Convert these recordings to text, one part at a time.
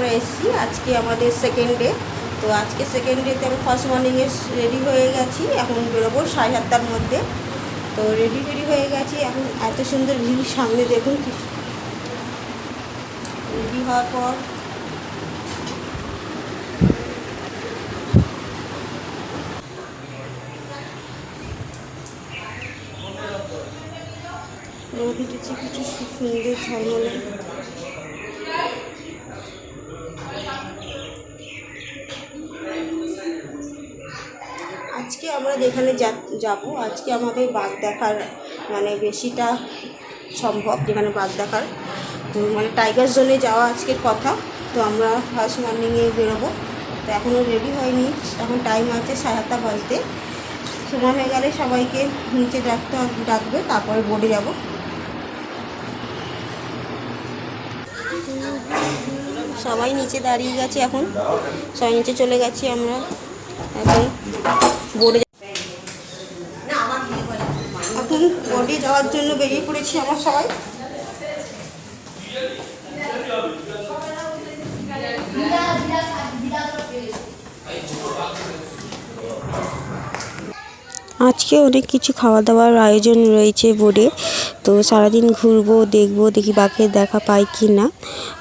আমরা এসেছি, আজকে আমাদের সেকেন্ড ডে তো আজকে সেকেন্ড ডেতে আমি ফার্স্ট মর্নিংয়ে রেডি হয়ে গেছি, এখন বেরোবো সাড়ে সাতটার মধ্যে। তো রেডি ফেডি হয়ে গেছি, এখন এত সুন্দর ভিউ সামনে দেখুন রেডি হওয়ার পর। রোদ কিছু সুন্দর ঝলমলে। যেখানে যাব। আজকে আমাদের বাঘ দেখার মানে বেশিটা সম্ভব যেখানে বাঘ দেখার তো মানে টাইগার জোনে যাওয়া আজকের কথা। তো আমরা ফার্স্ট মর্নিংয়ে বেরোবো। তো এখনও রেডি হয়নি। এখন টাইম আছে সাড়ে আটটা বাজতে। সময় হয়ে গেলে সবাইকে নিচে ডাকতে, ডাকবে, তারপরে বোর্ডে যাব। সবাই নিচে দাঁড়িয়ে গেছে এখন। সবাই নিচে চলে গেছি আমরা। এখন বোর্ডে এখন বোর্ডে যাওয়ার জন্য বেরিয়ে পড়েছি আমরা সবাই। আজকে অনেক কিছু খাওয়া দাওয়ার আয়োজন রয়েছে বোর্ডে। তো সারাদিন ঘুরবো, দেখব, দেখি বাঘের দেখা পাই কি না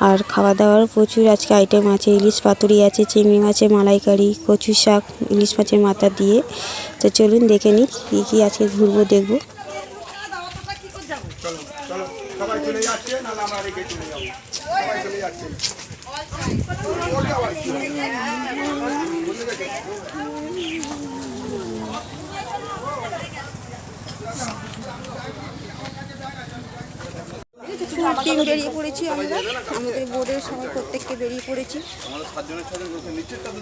আর খাওয়া দাওয়ার প্রচুর আজকে আইটেম আছে। ইলিশ পাতুরি আছে, চিংড়ি মাছের মালাইকারি কচু শাক, ইলিশ মাছের মাথা দিয়ে। তো চলুন দেখে নিই কী কী আজকে ঘুরবো, দেখব। চলো চলো সবাই চলে যাচ্ছে নাহলে আমরা রেখে চলে যাব। সবাই চলে যাচ্ছে। টিম বেরিয়ে পড়েছি আমরা। আমাদের বোর্ডের সবাই প্রত্যেককে বেরিয়ে পড়েছি।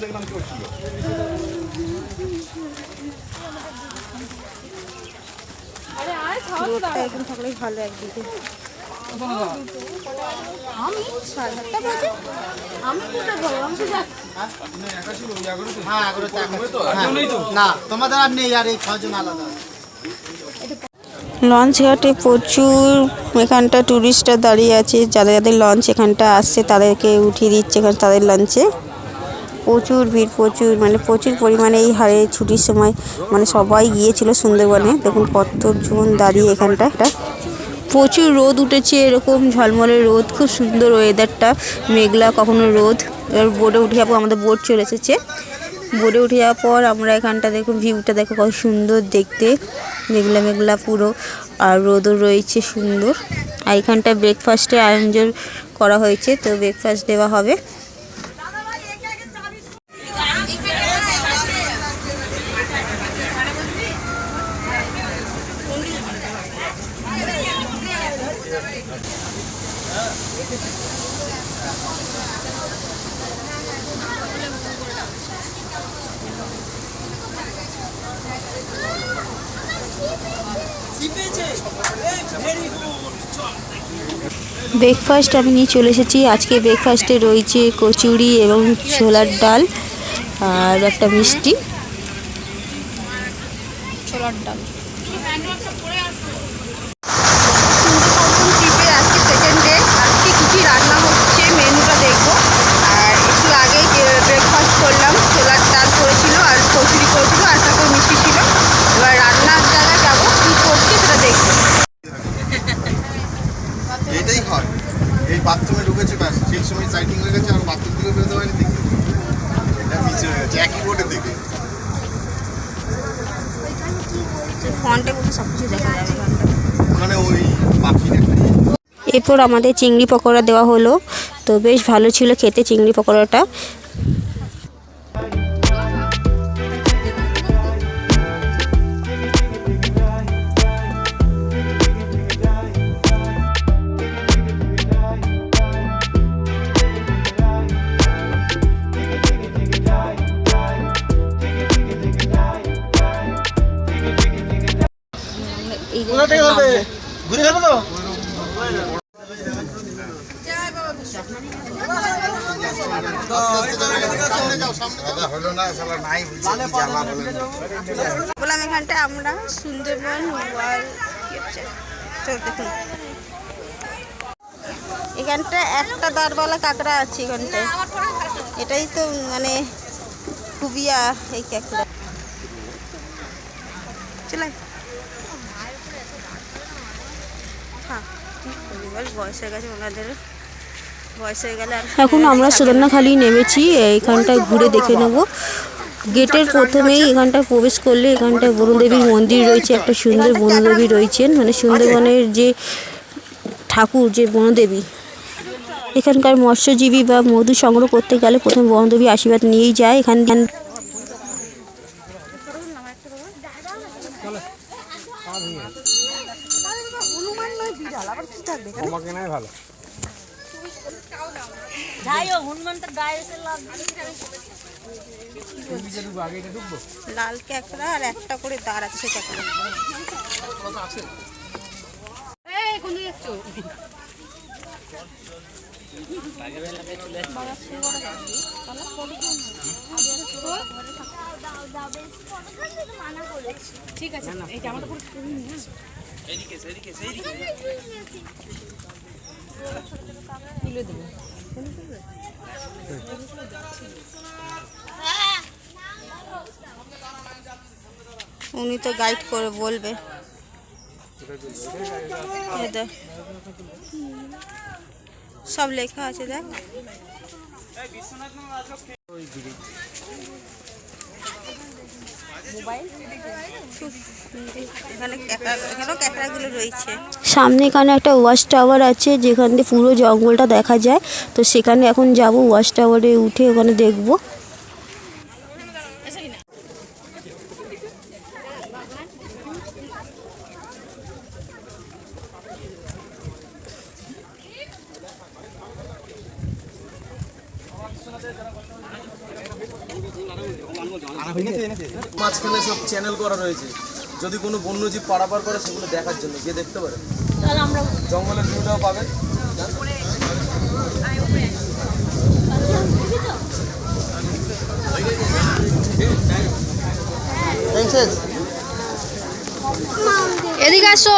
দেখলাম রোডটা এখন থাকলেই ভালো একদিকে। আমি? সাড়ে সাতটা বাজে। আমি কোথায় যাব আমি তো যাচ্ছি। হ্যাঁ এগারোটা হ্যাঁ। না তোমাদের আর নেই আর এই ছজন আলাদা। লঞ্চ ঘাটে প্রচুর এখানটা ট্যুরিস্টরা দাঁড়িয়ে আছে। যাদের যাদের লঞ্চ এখানটা আসছে তাদেরকে উঠিয়ে দিচ্ছে এখানে তাদের লঞ্চে। প্রচুর ভিড়, প্রচুর মানে প্রচুর পরিমাণে এই হারে ছুটির সময় মানে সবাই গিয়েছিল সুন্দরবনে। দেখুন কতজন দাঁড়িয়ে এখানটা এটা প্রচুর রোদ উঠেছে, এরকম ঝলমলে রোদ, খুব সুন্দর ওয়েদারটা মেঘলা কখনো রোদ। এবার বোর্ডে উঠে যাব, আমাদের বোর্ড চলে এসেছে। বোর্ডে উঠে যাওয়ার পর আমরা এখানটা দেখুন ভিউটা দেখো কত সুন্দর দেখতে। মেঘলা মেঘলা পুরো, আর রোদও রয়েছে সুন্দর। আর এখানটা ব্রেকফাস্টের আয়োজন করা হয়েছে, তো ব্রেকফাস্ট দেওয়া হবে। ব্রেকফাস্ট আমি নিয়ে চলে এসেছি। আজকে ব্রেকফাস্টে রয়েছে কচুরি এবং ছোলার ডাল আর একটা মিষ্টি। ছোলার ডাল সুন্দরবন ট্রিপের আজকে সেকেন্ড ডে আজকে কী কী রান্না হচ্ছে মেনুটা দেখব আর একটু আগেই ব্রেকফাস্ট করলাম ছোলার ডাল করেছিল আর কচুরি করেছিল আর সাথে মিষ্টি ছিল এবার রান্নার জায়গায় যাব কী করছে সেটা দেখব এটাই হয় এই বাথরুমে ঢুকেছে ব্যাস সেই সময় সাইটিং হয়ে গেছে আর বাথরুম দিকে বেরোতে পারেনি দেখি এটা মিস হয়ে গেছে একই বোর্ডের দিকে ফন্টে বসে সব কিছু দেখা যাবে এখানটা মানে ওই পাখির একটা এরপর আমাদের চিংড়ি পকোড়া দেওয়া হলো। তো বেশ ভালো ছিল খেতে চিংড়ি পকোড়াটা। এখানটা একটা দাঁড়ওয়ালা কাঁকড়া আছে এখানটায়। এটাই তো মানে খুবই এই কাঁকড়া। চলে। হ্যাঁ এখন আমরা সুদর্ণাখালি নেমেছি, এইখানটায় ঘুরে দেখে নেব। গেটের প্রথমেই এখানটায় প্রবেশ করলে এখানটায় বরুণদেবীর মন্দির রয়েছে, একটা সুন্দর বনদেবী রয়েছেন মানে সুন্দরবনের যে ঠাকুর, যে বনদেবী এখানকার মৎস্যজীবী বা মধু সংগ্রহ করতে গেলে প্রথমে বনদেবী আশীর্বাদ নিয়েই যায়, এখান লাল কাঁকড়া আর একটা করে দাঁড় আছে সে কাঁকড়া উনি তো গাইড করে বলবে। সব লেখা আছে, দেখ। সামনে এখানে একটা ওয়াচ টাওয়ার আছে, যেখান দিয়ে পুরো জঙ্গলটা দেখা যায়। তো সেখানে এখন যাব, ওয়াচ টাওয়ারে উঠে ওখানে দেখব। মাঝখানে সব চ্যানেল করা রয়েছে। যদি কোনো বন্যজীব পারাপার করে সেগুলো দেখার জন্য। গিয়ে দেখতে পারে জঙ্গলের ভিউটাও পাবেন। এদিকে আসো।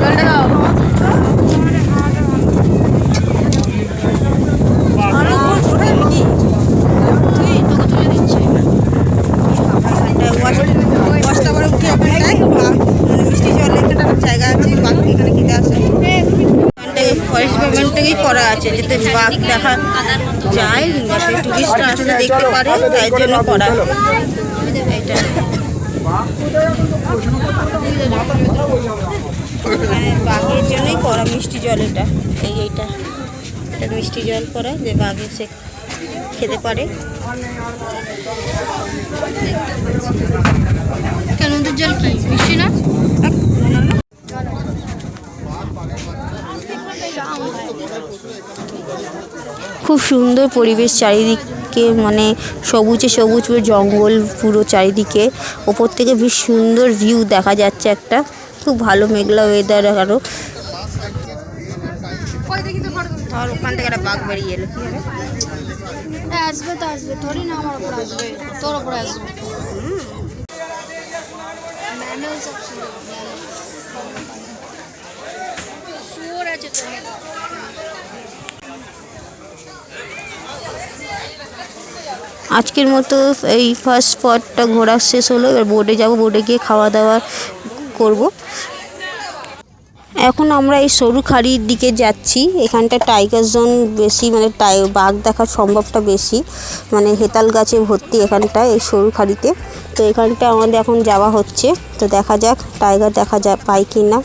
জলটা দাও দশটা করে উঠে ওখানটায় বা- মানে মিষ্টি জলের একটা জায়গা আছে বাঘ এখানে খেতে আসে ফরেস্ট ডিপার্টমেন্ট থেকেই করা আছে যাতে বাঘ দেখা যায় টুরিস্টরা আসলে দেখতে পারে, তাই জন্য করা এটা মানে বাঘের জন্যই করা মিষ্টি জল এটা। এই এইটা, এটা মিষ্টি জল করা যে বাঘ এসে খেতে পারে। কেন জল কি? মিষ্টি না? খুব সুন্দর পরিবেশ চারিদিকে মানে সবুজে সবুজ পুরো জঙ্গল পুরো চারিদিকে। ওপর থেকে বেশ সুন্দর ভিউ দেখা যাচ্ছে একটা। খুব ভালো মেঘলা ওয়েদার আরও ধর ওখান থেকে একটা বাঘ বেরিয়ে এলো আসবে তো আসবে। থোড়ি না আমার উপর আসবে। তোর উপর আসবে। শুয়োর আছে তো আজকের মতো এই ফার্স্ট স্পটটা ঘোরা শেষ হলো, এবার বোটে যাব বোটে গিয়ে খাওয়া দাওয়া করব। এখন আমরা এই সরু খাড়ির দিকে যাচ্ছি, এখানটা টাইগার জোন বেশি মানে টাই, বাঘ দেখার সম্ভবটা বেশি মানে হেতাল গাছে ভর্তি এখানটা, এই সরু খাড়িতে। তো এখানটা আমাদের এখন যাওয়া হচ্ছে, তো দেখা যাক টাইগার দেখা যা পাই কি না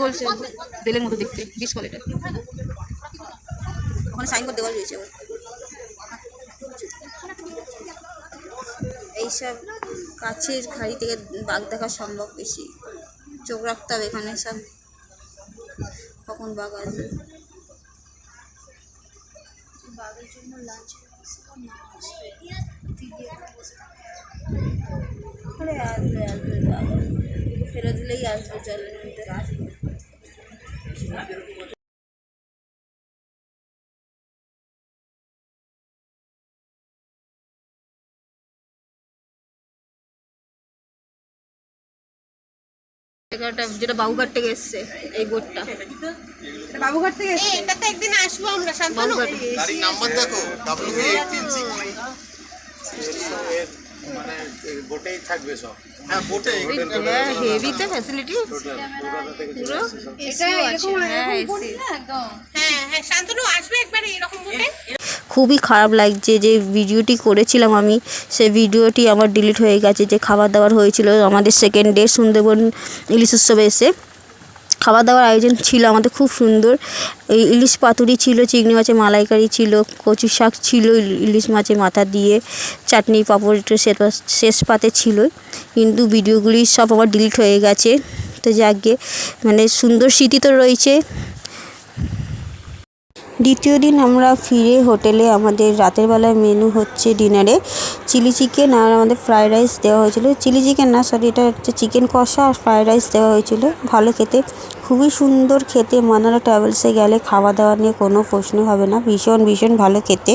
গোল গোল বেলের মতো দেখতে, বিশ কলেটা ওখানে সাইনবোর্ড দেওয়া রয়েছে। এইসব কাছের খাড়ি থেকে বাঘ দেখা সম্ভব বেশি। চোখ রাখতে হবে এখানে সব। কখন বাঘ আসবে। ফেলে দিলেই আসবে, জলের মধ্যে। জায়গাটা যেটা বাবুঘাট থেকে এসছে এই বোটটা। বাবুঘাট থেকে এসছে? বাবুঘাট। গাড়ির নাম্বার দেখো মানে বোটেই থাকবে সব। হ্যাঁ বোটে হেভিতে ফ্যাসিলিটি পুরো খুবই খারাপ লাগছে যে ভিডিওটি করেছিলাম আমি। সেই ভিডিওটি আমার ডিলিট হয়ে গেছে, যে খাবার দাবার হয়েছিল আমাদের সেকেন্ড ডে সুন্দরবন ইলিশ উৎসবে এসে। খাবার দাবার আয়োজন ছিল আমাদের খুব সুন্দর। এই ইলিশ পাতুরি ছিল, চিংড়ি মাছের মালাইকারি ছিল, কচু শাক ছিল, ইলিশ মাছের মাথা দিয়ে, চাটনি পাঁপড় একটু শেষ পাতে ছিলই কিন্তু ভিডিওগুলি সব আমার ডিলিট হয়ে গেছে। তো যাকে মানে সুন্দর স্মৃতি তো রয়েছে। দ্বিতীয় দিন আমরা ফিরে হোটেলে, আমাদের রাতের বেলার মেনু হচ্ছে ডিনারে চিলি চিকেন আর আমাদের ফ্রায়েড রাইস দেওয়া হয়েছিল। চিলি চিকেন না সরি এটা হচ্ছে চিকেন কষা আর ফ্রায়েড রাইস দেওয়া হয়েছিল। ভালো খেতে, খুবই সুন্দর খেতে। মানারা ট্রাভেলসে গেলে খাওয়া দাওয়া নিয়ে কোনো প্রশ্ন হবে না। ভীষণ ভীষণ ভালো খেতে।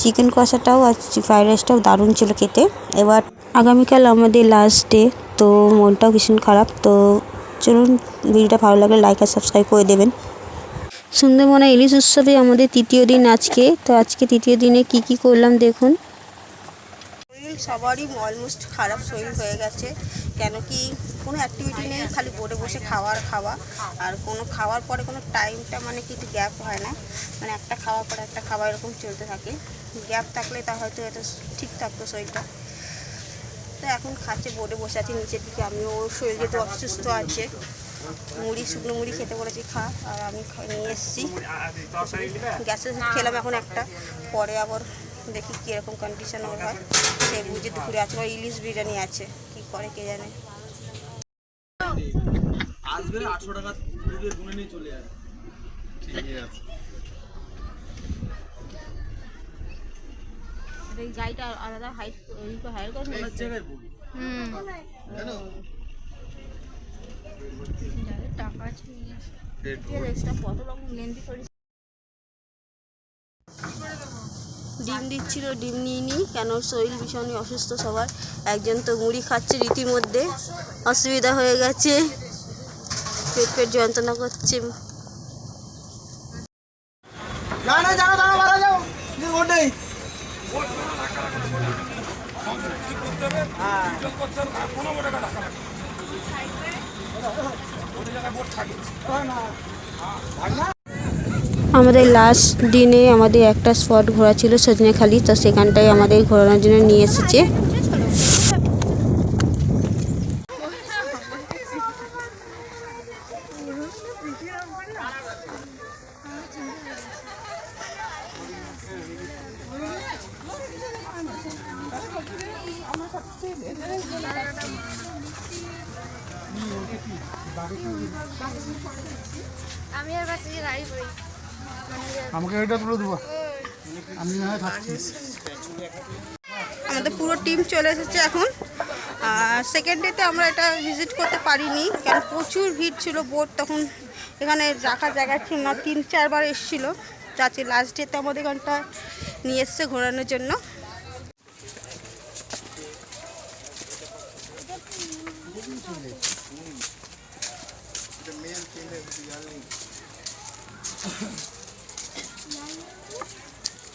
চিকেন কষাটাও আর ফ্রায়েড রাইসটাও দারুণ ছিল খেতে। এবার আগামীকাল আমাদের লাস্ট ডে তো মনটাও ভীষণ খারাপ। তো চলুন, ভিডিওটা ভালো লাগলে লাইক আর সাবস্ক্রাইব করে দেবেন। সুন্দরবনে ইলিশ উৎসবে আমাদের তৃতীয় দিন আজকে। তো আজকে তৃতীয় দিনে কি কি করলাম দেখুন। শরীর সবারই অলমোস্ট খারাপ শরীর হয়ে গেছে। কেন কি কোনো অ্যাক্টিভিটি নেই, খালি বোর্ডে বসে খাওয়ার খাওয়া। আর কোনো খাওয়ার পরে কোনো টাইমটা মানে কিছু গ্যাপ হয় না। মানে একটা খাওয়ার পরে একটা খাবার এরকম চলতে থাকে। গ্যাপ থাকলে তা হয়তো এটা ঠিক থাকতো শরীরটা। তো এখন খাচ্ছে বোর্ডে বসে আছে, নিচের দিকে। আমিও শরীর যেহেতু অসুস্থ আছে মুড়ি শুকনো মুড়ি খেতে বলেছি খা। আর আমি খা- নিয়ে এসেছি। গ্যাসে খেলাম এখন একটা। পরে আবার দেখি কীরকম কন্ডিশন ওর হয়। সে বুঝে দুপুরে আছে আবার ইলিশ বিরিয়ানি আছে। কি করে কে জানে? আসবে আটশো টাকা গুনে নিয়ে চলে যাবে ঠিকই আছে। এই গাড়িটা আলাদা হাইট হায়ার করে অনেক ডিম দিচ্ছিল ডিম নিয়ে কেন? শরীর ভীষণই অসুস্থ সবার। একজন তো মুড়ি খাচ্ছে রীতিমধ্যে। অসুবিধা হয়ে গেছে। পেট পেট যন্ত্রণা করছে। আমাদের লাস্ট দিনে আমাদের একটা স্পট ঘোরা ছিল সজনেখালি, তো সেখানটায় আমাদের ঘোরানোর জন্য নিয়ে এসেছে। আমি আর বাচ্চা গাড়ি পড়ি আমাকে এটা তুলে দেবো। আমি না থাকছি। আমাদের পুরো টিম চলে এসেছে এখন। আর সেকেন্ড ডেতে আমরা এটা ভিজিট করতে পারিনি কারণ প্রচুর ভিড় ছিল বোট তখন। এখানে রাখার জায়গা ছিল না তিন চারবার এসেছিল। চাচি লাস্ট ডেতে আমাদের এখানটা নিয়ে এসছে ঘোরানোর জন্য।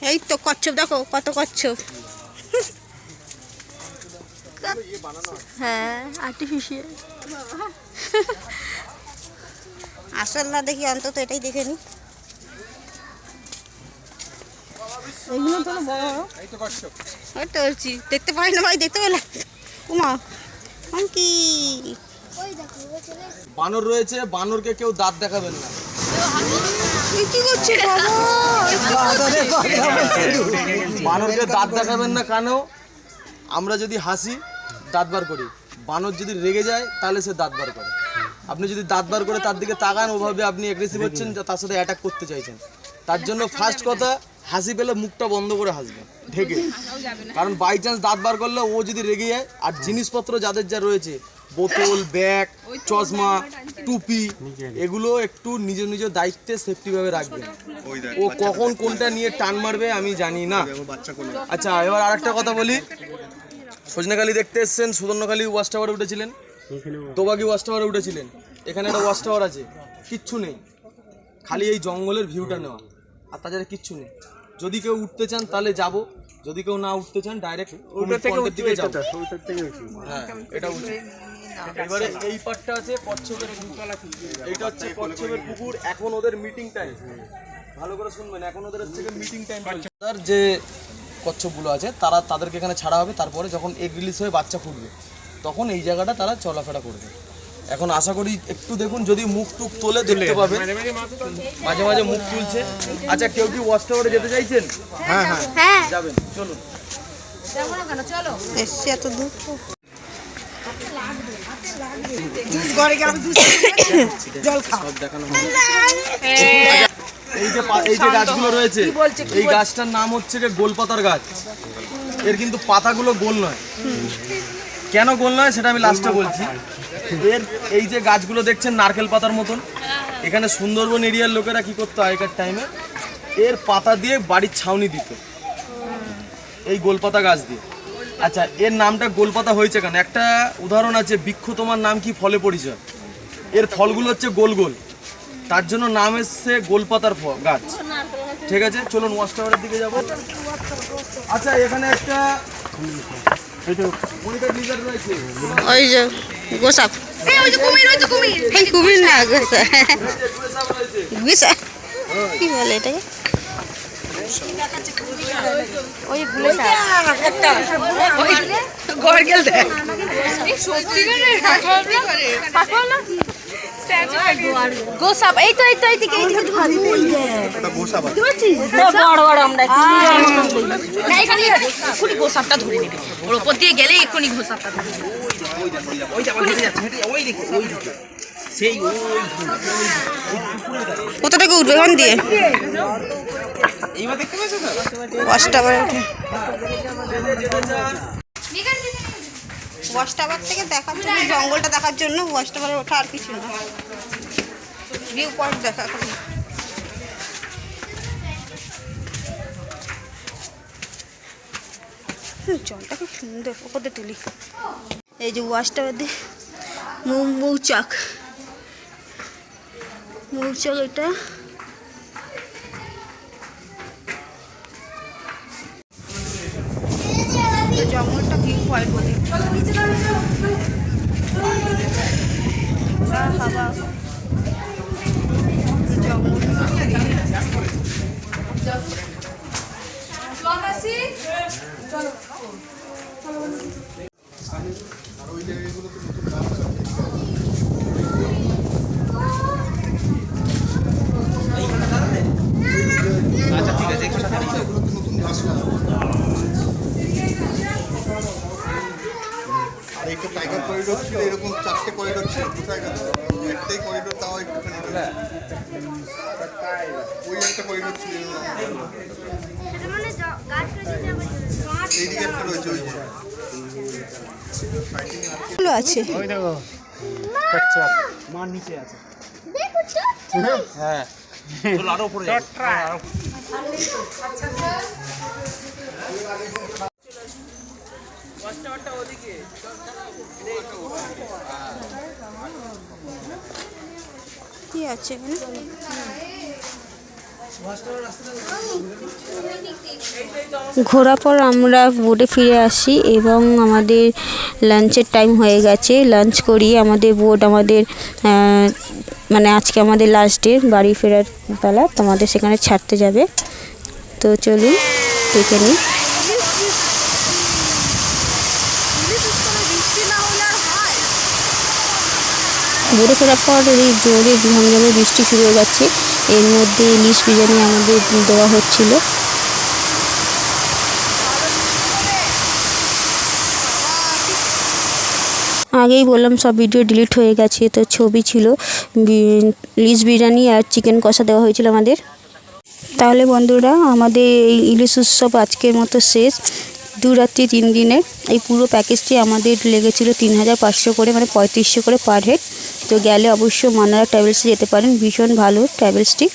এই তো কচ্ছপ দেখো কত কচ্ছপ। হ্যাঁ আর্টিফিশিয়াল আসল না দেখি অন্তত এটাই দেখে নি। দেখতে পাই না ভাই দেখতে পেলাম। উমা কি। বানর রয়েছে বানরকে কেউ দাঁত দেখাবেন না। কি করছে বানরকে দাঁত দেখাবেন না কেন আমরা যদি হাসি দাঁত বার করি। বানর যদি রেগে যায় তাহলে সে দাঁত বার করে। আপনি যদি দাঁত বার করে তার দিকে তাকান ওভাবে আপনি অ্যাগ্রেসিভ হচ্ছেন যে তার সাথে অ্যাটাক করতে চাইছেন। তার জন্য ফার্স্ট কথা হাসি পেলে মুখটা বন্ধ করে হাসবেন ঢেকে। কারণ বাই চান্স দাঁত বার করলে ও যদি রেগে যায় আর জিনিসপত্র যাদের যা রয়েছে বোতল ব্যাগ চশমা টুপি এগুলো একটু নিজের নিজের দায়িত্বে সেফটিভাবে রাখবেন। ও কখন কোনটা নিয়ে টান মারবে আমি জানি না। আচ্ছা এবার আরেকটা কথা বলি। সজনেখালি দেখতে এসছেন সুদর্ণখালি ওয়াচ টাওয়ারে উঠেছিলেন? তোবাকি ওয়াচ টাওয়ারে উঠেছিলেন। এখানে একটা ওয়াচ টাওয়ার আছে কিচ্ছু নেই। খালি এই জঙ্গলের ভিউটা নেওয়া আর তাছাড়া কিচ্ছু নেই। যদি কেউ উঠতে চান তাহলে যাব। যদি কেউ না উঠতে চান ডাইরেক্ট দিকে যাব হ্যাঁ এটা উচিত। এবারে এই পার্টটা আছে কচ্ছপের পুকুর। এইটা হচ্ছে কচ্ছপের পুকুর। এখন ওদের মিটিং টাইম ভালো করে শুনবেন এখন ওদের হচ্ছে মিটিং টাইম তার যে কচ্ছপগুলো আছে তারা তাদেরকে এখানে ছাড়া হবে। তারপরে যখন এগ রিলিজ হয়ে বাচ্চা ফুটবে তখন এই জায়গাটা তারা চলাফেরা করবে। এখন আশা করি একটু দেখুন যদি মুখ টুক তোলে দেখতে পাবেন। মাঝে মাঝে মুখ তুলছে। আচ্ছা কেউ কি ওয়াচ টাওয়ারে যেতে চাইছেন? হ্যাঁ হ্যাঁ। যাবেন চলুন। এসছে এত দূর। সব এই যে এই যে গাছগুলো রয়েছে। এই গাছটার নাম হচ্ছে যে গোলপাতার গাছ। এর কিন্তু পাতাগুলো গোল নয়। কেন গোল নয় সেটা আমি লাস্টে বলছি। এর এই যে গাছগুলো দেখছেন, নারকেল পাতার মতন। এখানে সুন্দরবন এরিয়ার লোকেরা কি করতো আগেকার টাইমে এর পাতা দিয়ে বাড়ির ছাউনি দিত। এই গোলপাতা গাছ দিয়ে। আচ্ছা এর নামটা গোলপাতা হয়েছে কেন? একটা উদাহরণ আছে, বৃক্ষ তোমার নাম কি? ফলে পরিচয়। এর ফলগুলো হচ্ছে গোল গোল। তার জন্য নাম এসছে গোলপাতার ফল, গাছ। ঠিক আছে, চলুন টাওয়ারের দিকে যাব। আচ্ছা এখানে একটা ওই যে। গোসাপ। কুমির না গোসা গোসা কি বলে এটাকে? গোসাপ এই তো এই তো এইদিকে এইদিকে এটা গোসা বাচ্চা বড় বড় আমরা না এখানে গোসাপটা ধরে নেবে। ওর ওপর দিয়ে গেলে এক্ষুনি গোসাপটা ধরে নেবে। কত টাকা উঠবে ওখান দিয়ে ওয়াশ টাওয়ারে উঠে ওয়াশ টাওয়ার থেকে দেখার জন্য জঙ্গলটা দেখার জন্য ওয়াশ টাওয়ারে ওঠা আর কিছু না ভিউ পয়েন্ট দেখা। হুম, জলটা খুব সুন্দর ওপরে তুলি এই যে ওয়াশ টাওয়ার দিয়ে মৌ মৌচাক মৌচাক এটা। জঙ্গলটা ভিউ পয়েন্ট বলে। হাওয়া। জঙ্গল। আছে। হ্যাঁ কি আছে এখানে? ঘোরার পর আমরা বোটে ফিরে আসি এবং আমাদের লাঞ্চের টাইম হয়ে গেছে। লাঞ্চ করি আমাদের বোট আমাদের মানে আজকে আমাদের লাস্ট ডে বাড়ি ফেরার বেলা তোমাদের সেখানে ছাড়তে যাবে। তো চলুন, দেখে নিই। বোটে ফেরার পর এই জোরে ঝমঝমে বৃষ্টি শুরু হয়ে যাচ্ছে। এর মধ্যে ইলিশ বিরিয়ানি আমাদের দেওয়া হচ্ছিল। আগেই বললাম সব ভিডিও ডিলিট হয়ে গেছে, তো ছবি ছিল। ইলিশ বিরিয়ানি আর চিকেন কষা দেওয়া হয়েছিল আমাদের। তাহলে বন্ধুরা, আমাদের এই ইলিশ উৎসব আজকের মতো শেষ। দু রাত্রি তিন দিনে এই পুরো প্যাকেজটি আমাদের লেগেছিল তিন হাজার পাঁচশো করে মানে পঁয়ত্রিশশো করে পার হেড তো গেলে অবশ্য মানারা ট্রাভেলসে যেতে পারেন। ভীষণ ভালো ট্রাভেলসটি